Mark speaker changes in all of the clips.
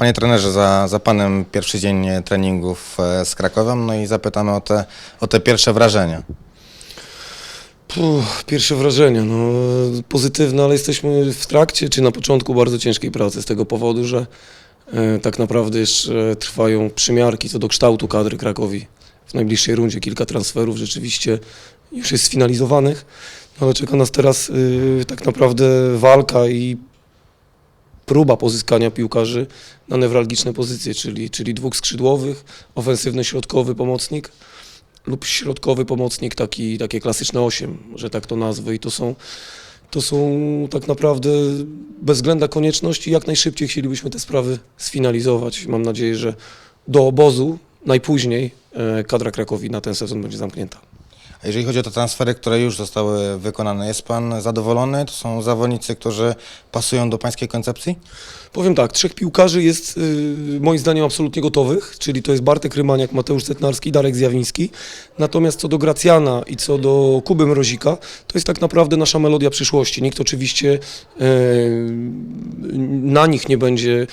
Speaker 1: Panie trenerze, za, za panem pierwszy dzień treningów e, z Krakowem, no i zapytamy o te, o te pierwsze wrażenia.
Speaker 2: Puh, pierwsze wrażenia, no pozytywne, ale jesteśmy w trakcie, czy na początku bardzo ciężkiej pracy z tego powodu, że e, tak naprawdę jeszcze trwają przymiarki co do kształtu kadry Krakowi. W najbliższej rundzie kilka transferów rzeczywiście już jest sfinalizowanych, no, ale czeka nas teraz y, tak naprawdę walka i próba pozyskania piłkarzy na newralgiczne pozycje, czyli, czyli dwóch skrzydłowych, ofensywny środkowy pomocnik lub środkowy pomocnik, taki, takie klasyczne 8, że tak to nazwę. I to są, to są tak naprawdę bezwzględna konieczność i jak najszybciej chcielibyśmy te sprawy sfinalizować. Mam nadzieję, że do obozu najpóźniej e, kadra Krakowi na ten sezon będzie zamknięta.
Speaker 1: Jeżeli chodzi o te transfery, które już zostały wykonane, jest pan zadowolony? To są zawodnicy, którzy pasują do pańskiej koncepcji?
Speaker 2: Powiem tak, trzech piłkarzy jest y, moim zdaniem absolutnie gotowych, czyli to jest Bartek Rymaniak, Mateusz Setnarski, Darek Zjawiński. Natomiast co do Gracjana i co do Kuby Mrozika, to jest tak naprawdę nasza melodia przyszłości. Nikt oczywiście e, na nich nie będzie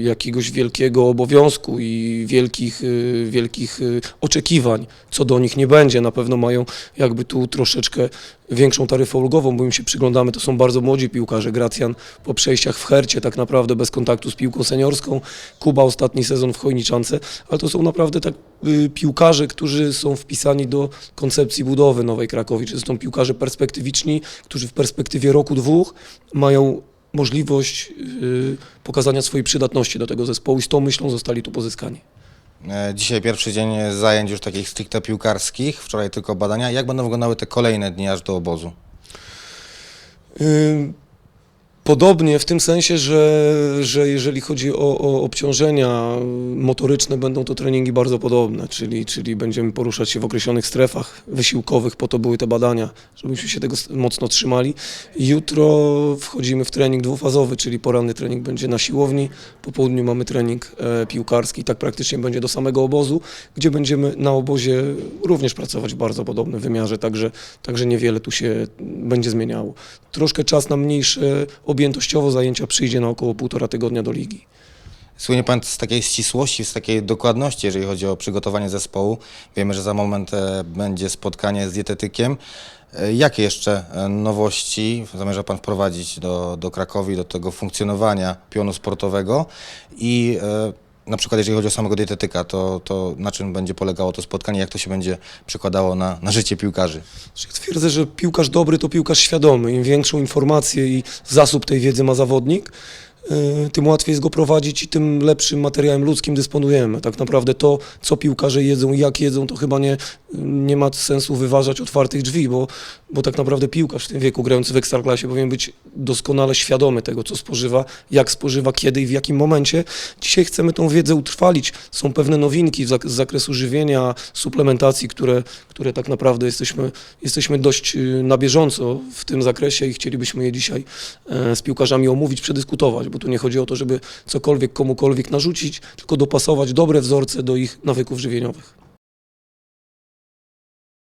Speaker 2: jakiegoś wielkiego obowiązku i wielkich, e, wielkich e, oczekiwań co do nich nie będzie. Na pewno mają jakby tu troszeczkę większą taryfę ulgową, bo im się przyglądamy, to są bardzo młodzi piłkarze. Gracjan po przejściach w Hercie tak naprawdę bez kontaktu z piłką seniorską, Kuba ostatni sezon w Chojniczance, ale to są naprawdę tak y, piłkarze, którzy są wpisani do koncepcji budowy Nowej Krakowi, czy są piłkarze perspektywiczni, którzy w perspektywie roku, dwóch mają możliwość y, pokazania swojej przydatności do tego zespołu i z tą myślą zostali tu pozyskani.
Speaker 1: E, Dzisiaj pierwszy dzień zajęć już takich stricte piłkarskich, wczoraj tylko badania. Jak będą wyglądały te kolejne dni aż do obozu?
Speaker 2: Podobnie w tym sensie, że, że jeżeli chodzi o, o obciążenia motoryczne, będą to treningi bardzo podobne, czyli, czyli będziemy poruszać się w określonych strefach wysiłkowych, po to były te badania, żebyśmy się tego mocno trzymali. Jutro wchodzimy w trening dwufazowy, czyli poranny trening będzie na siłowni, po południu mamy trening e, piłkarski, tak praktycznie będzie do samego obozu, gdzie będziemy na obozie również pracować w bardzo podobnym wymiarze, także, także niewiele tu się będzie zmieniało. Troszkę czas na mniejsze objętościowo zajęcia przyjdzie na około półtora tygodnia do ligi.
Speaker 1: Słynie pan z takiej ścisłości, z takiej dokładności, jeżeli chodzi o przygotowanie zespołu. Wiemy, że za moment e, będzie spotkanie z dietetykiem. E, Jakie jeszcze e, nowości zamierza pan wprowadzić do, do Krakowi, do tego funkcjonowania pionu sportowego i na przykład jeżeli chodzi o samego dietetyka, to, to na czym będzie polegało to spotkanie, jak to się będzie przekładało na, na życie piłkarzy?
Speaker 2: Znaczy, twierdzę, że piłkarz dobry to piłkarz świadomy. Im większą informację i zasób tej wiedzy ma zawodnik, yy, tym łatwiej jest go prowadzić i tym lepszym materiałem ludzkim dysponujemy. Tak naprawdę to, co piłkarze jedzą i jak jedzą, to chyba nie, nie ma sensu wyważać otwartych drzwi, bo, bo tak naprawdę piłkarz w tym wieku grający w Ekstraklasie powinien być doskonale świadomy tego, co spożywa, jak spożywa, kiedy i w jakim momencie. Dzisiaj chcemy tą wiedzę utrwalić. Są pewne nowinki z zak- z zakresu żywienia, suplementacji, które, które tak naprawdę jesteśmy, jesteśmy dość y, na bieżąco w tym zakresie i chcielibyśmy je dzisiaj e, z piłkarzami omówić, przedyskutować, bo tu nie chodzi o to, żeby cokolwiek komukolwiek narzucić, tylko dopasować dobre wzorce do ich nawyków żywieniowych.